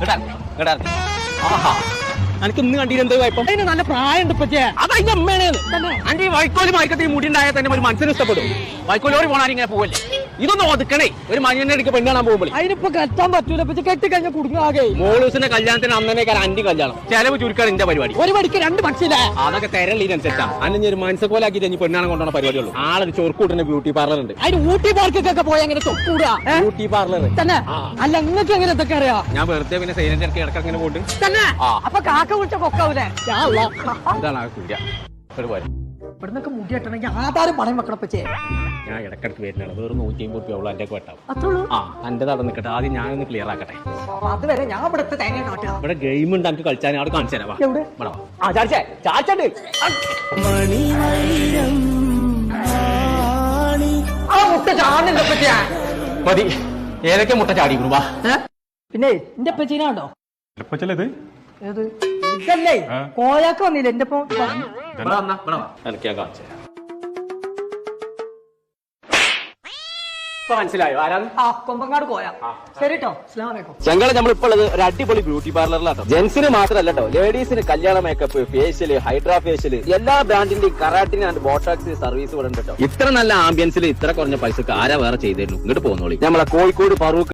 鹅蛋鹅蛋好好好。എനിക്ക് ഇന്ന് കണ്ടിട്ട് എന്താ കുഴപ്പം? അതിന് നല്ല പ്രായമുണ്ട് ഇപ്പച്ചേ. അത് അതിന്റെ അമ്മയാണ് അന്റെ ഈ വൈക്കോൽ മാർക്കറ്റ് മുടി ഉണ്ടായാൽ തന്നെ ഒരു മനസ്സിന് ഇഷ്ടപ്പെടും. വൈക്കോലോട് പോണാരി ഇങ്ങനെ പോവല്ലേ? ഇതൊന്നും ഒതുക്കണേ. ഒരു മനുഷ്യനെ എടുക്കുക പെണ്ണ് കാണാൻ പോകുമ്പോൾ അതിനിപ്പോ കെട്ടാൻ പറ്റൂല ഇപ്പച്ചി. കെട്ടി കഴിഞ്ഞാൽ കുടുങ്ങാകെ മോളൂസിന്റെ കല്യാണത്തിന് അന്നേക്കാൾ അന്റി കല്യാണം. ചെലവ് ചുരുക്കാണ് എന്റെ പരിപാടി. ഒരു പടിക്ക് രണ്ട് പക്ഷില്ല അതൊക്കെ തെരളീനനുസരിച്ചാണ് അന്നെ ഒരു മനസ്സക്കോലാക്കി ഇനി പെണ്ണാണ് കൊണ്ടുപോണ പരിപാടിയുള്ളൂ. ആളൊരു ചോർക്കൂട്ടിന്റെ ബ്യൂട്ടി പാർലർ ഉണ്ട്. അതിന് ഊട്ടി പാർക്കൊക്കെ പോയി അങ്ങനെ തൊക്കൂടാ ബ്യൂട്ടി പാർലർ. തന്നെ? അല്ല നിങ്ങൾക്ക് എങ്ങനെ ഇതൊക്കെ അറിയാ? ഞാൻ വെറുതെ പിന്നെ സൈലന്റ് ഇടയ്ക്ക് ഇടയ്ക്ക് അങ്ങനെ പോയിട്ട് തന്നെ. അപ്പൊ കാക്ക വിളിച്ച കൊക്കാവൂലേ എന്താണ് ആ പോരെ. ഇവിടുന്നൊക്കെ മുടി കെട്ടണമെങ്കിൽ ആധാരം പണയം വെക്കണപ്പച്ചേ ഞാൻ ഇടക്കിടക്ക് വരുന്നതാണ്. വേറെ നൂറ്റി അമ്പത് രൂപ ഉള്ളൂ എന്റെ വെട്ടാവും. അത്രയുള്ളൂ ആ എന്റെ നടന്ന് നിൽക്കട്ടെ ആദ്യം ഞാനൊന്ന് ക്ലിയർ ആക്കട്ടെ. അതുവരെ ഞാൻ ഇവിടുത്തെ തേങ്ങ ഇവിടെ ഗെയിം ഉണ്ട് എനിക്ക് കളിച്ചാൽ അവിടെ കാണിച്ചു തരാം. വാ. എവിടെ? ഇവിടെ വാ. ആ ചാടിച്ചേ. ചാടിച്ചണ്ട്. ആ മുട്ട ചാടുന്നില്ല പറ്റിയ മതി. ഏതൊക്കെ മുട്ട ചാടിക്കുന്നു വാ. പിന്നെ എന്റെ പച്ചീനാണ്ടോ ഇപ്പൊ ഇത്? ഏത്? ഇതല്ലേ? കോയാക്ക് വന്നില്ല? എന്റെ മനസ്സിലായോ? ആരാന്ന് ആ കൊമ്പങ്ങാട് കോയ ശരിട്ടോ? ഞങ്ങളെ ഉള്ളത് ഒരു അടിപൊളി ബ്യൂട്ടി പാർലറിലാട്ടോ. ജെന്റ്സിന് മാത്രമല്ല കേട്ടോ ലേഡീസിന് കല്യാണ മേക്കപ്പ് ഫേഷ്യൽ ഹൈഡ്രാ ഫേഷ്യൽ എല്ലാ ബ്രാൻഡിന്റെയും കറാട്ടിന് ആൻഡ് ബോട്ടാക്സ് സർവീസ് ഇവിടെ ഉണ്ട് കേട്ടോ ഇത്ര നല്ല ആംബിയൻസിൽ ഇത്ര കുറഞ്ഞ പൈസക്ക് ആരാ വേറെ ചെയ്തിരുന്നു? ഇങ്ങോട്ട് പോകുന്നോളി നമ്മളെ കോഴിക്കോട് ഫറൂഖ്